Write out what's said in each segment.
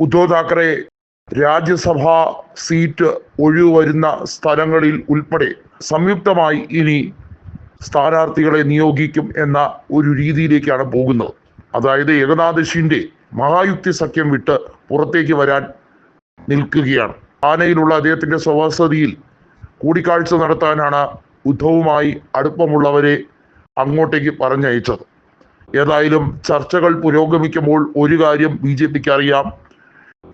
ഉദ്ധവ് താക്കറെ രാജ്യസഭാ seat ഒഴിവ് വരുന്ന സ്ഥലങ്ങളിൽ ഉൾപ്പെടെ സംയുക്തമായി ഇനി സ്ഥാനാർത്ഥികളെ നിയോഗിക്കും എന്ന ഒരു രീതിയിലേക്കാണ് പോകുന്നത്. അതായത് ഏകനാഥ് ഷിൻഡെ മഹായുക്തി സഖ്യം വിട്ട് പുറത്തേക്ക് വരാൻ നിൽക്കുകയാണ്. ആനയിലുള്ള അദ്ദേഹത്തിന്റെ സ്വവസതിയിൽ കൂടിക്കാഴ്ച നടത്താനാണ് ഉദ്ധവുമായി അടുപ്പമുള്ളവരെ അങ്ങോട്ടേക്ക് പറഞ്ഞയച്ചത്. ഏതായാലും ചർച്ചകൾ പുരോഗമിക്കുമ്പോൾ ഒരു കാര്യം ബി ജെ പിക്ക് അറിയാം.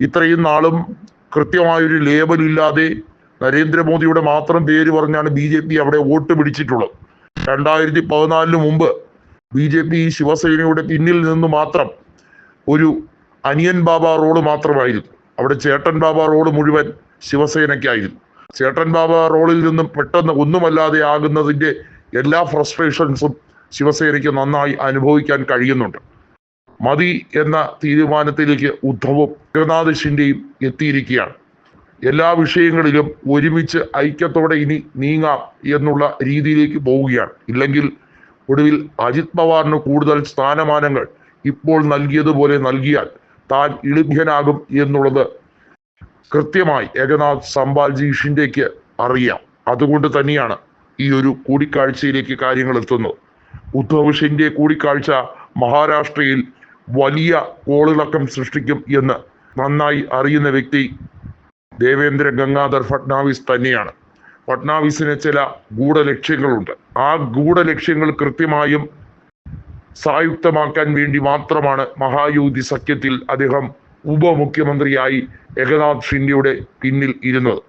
ഇത്രയും നാളും കൃത്യമായൊരു ലേബൽ ഇല്ലാതെ നരേന്ദ്രമോദിയുടെ മാത്രം പേര് പറഞ്ഞാണ് ബി ജെ പി അവിടെ വോട്ട് പിടിച്ചിട്ടുള്ളത്. രണ്ടായിരത്തി പതിനാലിന് മുമ്പ് ബി ജെ പി ശിവസേനയുടെ പിന്നിൽ നിന്ന് മാത്രം ഒരു അനിയൻ ബാബ റോഡ് മാത്രമായിരുന്നു. അവിടെ ചേട്ടൻ ബാബ റോഡ് മുഴുവൻ ശിവസേനയ്ക്കായിരുന്നു. ചേട്ടൻ ബാബ റോഡിൽ നിന്നും പെട്ടെന്ന് ഒന്നുമല്ലാതെ ആകുന്നതിന്റെ എല്ലാ ഫ്രസ്ട്രേഷൻസും ശിവസേനയ്ക്ക് നന്നായി അനുഭവിക്കാൻ കഴിയുന്നുണ്ട്. മതി എന്ന തീരുമാനത്തിലേക്ക് ഉദ്ധവും ഏകനാഥ് ഷിൻഡെയും എത്തിയിരിക്കുകയാണ്. എല്ലാ വിഷയങ്ങളിലും ഒരുമിച്ച് ഐക്യത്തോടെ ഇനി നീങ്ങാം എന്നുള്ള രീതിയിലേക്ക് പോവുകയാണ്. ഇല്ലെങ്കിൽ ഒടുവിൽ അജിത് പവാറിന് കൂടുതൽ സ്ഥാനമാനങ്ങൾ ഇപ്പോൾ നൽകിയതുപോലെ നൽകിയാൽ താൻ ഇളിഭ്യനാകും എന്നുള്ളത് കൃത്യമായി ഏകനാഥ് സംബാൽജി ഷിൻഡേക്ക് അറിയാം. അതുകൊണ്ട് തന്നെയാണ് ഈ ഒരു കൂടിക്കാഴ്ചയിലേക്ക് കാര്യങ്ങൾ എത്തുന്നത്. ഉദ്ധവ് ഷിൻഡെ കൂടിക്കാഴ്ച മഹാരാഷ്ട്രയിൽ വലിയ കോളിളക്കം സൃഷ്ടിക്കും എന്ന് നന്നായി അറിയുന്ന വ്യക്തി ദേവേന്ദ്ര ഗംഗാധർ ഫട്നാവിസ് തന്നെയാണ്. ഫട്നാവിസിന് ചില ഗൂഢലക്ഷ്യങ്ങളുണ്ട്. ആ ഗൂഢലക്ഷ്യങ്ങൾ കൃത്യമായും സായുക്തമാക്കാൻ വേണ്ടി മാത്രമാണ് മഹായൂതി സഖ്യത്തിൽ അദ്ദേഹം ഉപമുഖ്യമന്ത്രിയായി ഏകനാഥ് ഷിൻഡെയുടെ പിന്നിൽ ഇരുന്നത്.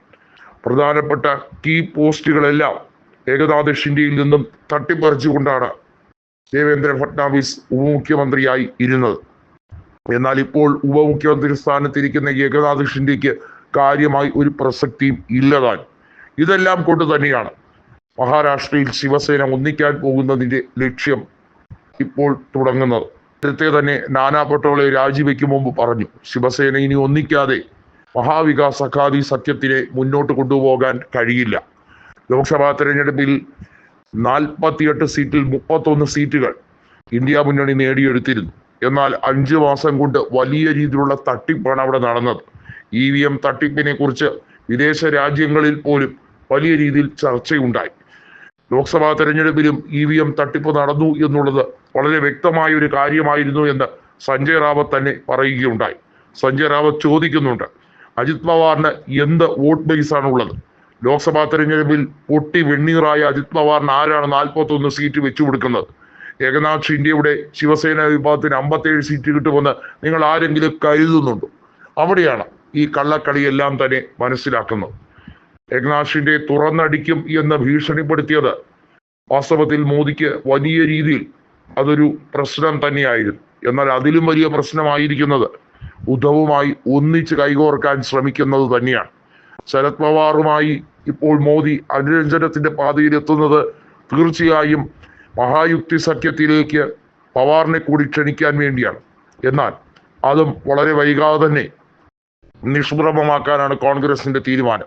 പ്രധാനപ്പെട്ട കീ പോസ്റ്റുകളെല്ലാം ഏകനാഥ് ഷിൻഡെയിൽ നിന്നും തട്ടിപ്പറിച്ചുകൊണ്ടാണ് ദേവേന്ദ്ര ഫട്നാവിസ് ഉപമുഖ്യമന്ത്രിയായി ഇരുന്നത്. എന്നാൽ ഇപ്പോൾ ഉപമുഖ്യമന്ത്രി സ്ഥാനത്തിരിക്കുന്ന ഏകനാഥ് ഷിൻഡെക്ക് കാര്യമായി ഒരു പ്രസക്തിയും ഇല്ലതാൻ ഇതെല്ലാം കൊണ്ട് തന്നെയാണ് മഹാരാഷ്ട്രയിൽ ശിവസേന ഒന്നിക്കാൻ പോകുന്നതിന്റെ ലക്ഷ്യം ഇപ്പോൾ തുടങ്ങുന്നത്. നേരത്തെ തന്നെ നാനാ പട്ടോളെ രാജിവെക്കും മുമ്പ് പറഞ്ഞു ശിവസേന ഇനി ഒന്നിക്കാതെ മഹാവികാസ് അഖാദി സഖ്യത്തിനെ മുന്നോട്ട് കൊണ്ടുപോകാൻ കഴിയില്ല. ലോക്സഭാ തെരഞ്ഞെടുപ്പിൽ നാൽപ്പത്തിയെട്ട് സീറ്റിൽ മുപ്പത്തൊന്ന് സീറ്റുകൾ ഇന്ത്യ മുന്നണി നേടിയെടുത്തിരുന്നു. എന്നാൽ അഞ്ചു മാസം കൊണ്ട് വലിയ രീതിയിലുള്ള തട്ടിപ്പാണ് അവിടെ നടന്നത്. ഇ വി എം തട്ടിപ്പിനെ കുറിച്ച് വിദേശ രാജ്യങ്ങളിൽ പോലും വലിയ രീതിയിൽ ചർച്ചയുണ്ടായി. ലോക്സഭാ തെരഞ്ഞെടുപ്പിലും ഇ വി എം തട്ടിപ്പ് നടന്നു എന്നുള്ളത് വളരെ വ്യക്തമായ ഒരു കാര്യമായിരുന്നു എന്ന് സഞ്ജയ് റാവത്ത് തന്നെ പറയുകയുണ്ടായി. സഞ്ജയ് റാവത്ത് ചോദിക്കുന്നുണ്ട് അജിത് പവാറിന് എന്ത് വോട്ട് ബേസ് ആണ് ഉള്ളത് ലോക്സഭാ തെരഞ്ഞെടുപ്പിൽ പൊട്ടി വെണ്ണീറായ അജിത് പവാറിന് ആരാണ് നാൽപ്പത്തൊന്ന് സീറ്റ് വെച്ചു കൊടുക്കുന്നത് ഏകനാഥ് ഷിൻഡെയുടെ ശിവസേന വിഭാഗത്തിന് അമ്പത്തേഴ് സീറ്റ് കിട്ടുമെന്ന് നിങ്ങൾ ആരെങ്കിലും കരുതുന്നുണ്ടോ? അവിടെയാണ് ഈ കള്ളക്കളിയെല്ലാം തന്നെ മനസ്സിലാക്കുന്നത്. ഏകനാഥ് ഷിൻഡെ തുറന്നടിക്കും എന്ന് ഭീഷണിപ്പെടുത്തിയത് വാസ്തവത്തിൽ മോദിക്ക് വലിയ രീതിയിൽ അതൊരു പ്രശ്നം തന്നെയായിരുന്നു. എന്നാൽ അതിലും വലിയ പ്രശ്നമായിരിക്കുന്നത് ഉദ്ധവുമായി ഒന്നിച്ച് കൈകോർക്കാൻ ശ്രമിക്കുന്നത് തന്നെയാണ്. ശരത് പവാറുമായി ഇപ്പോൾ മോദി അനുരഞ്ജനത്തിന്റെ പാതയിൽ എത്തുന്നത് തീർച്ചയായും മഹായുക്തി സഖ്യത്തിലേക്ക് പവാറിനെ കൂടി ക്ഷണിക്കാൻ വേണ്ടിയാണ്. എന്നാൽ അതും വളരെ വൈകാതെ തന്നെ നിഷ്പ്രഭമാക്കാനാണ് കോൺഗ്രസിന്റെ തീരുമാനം.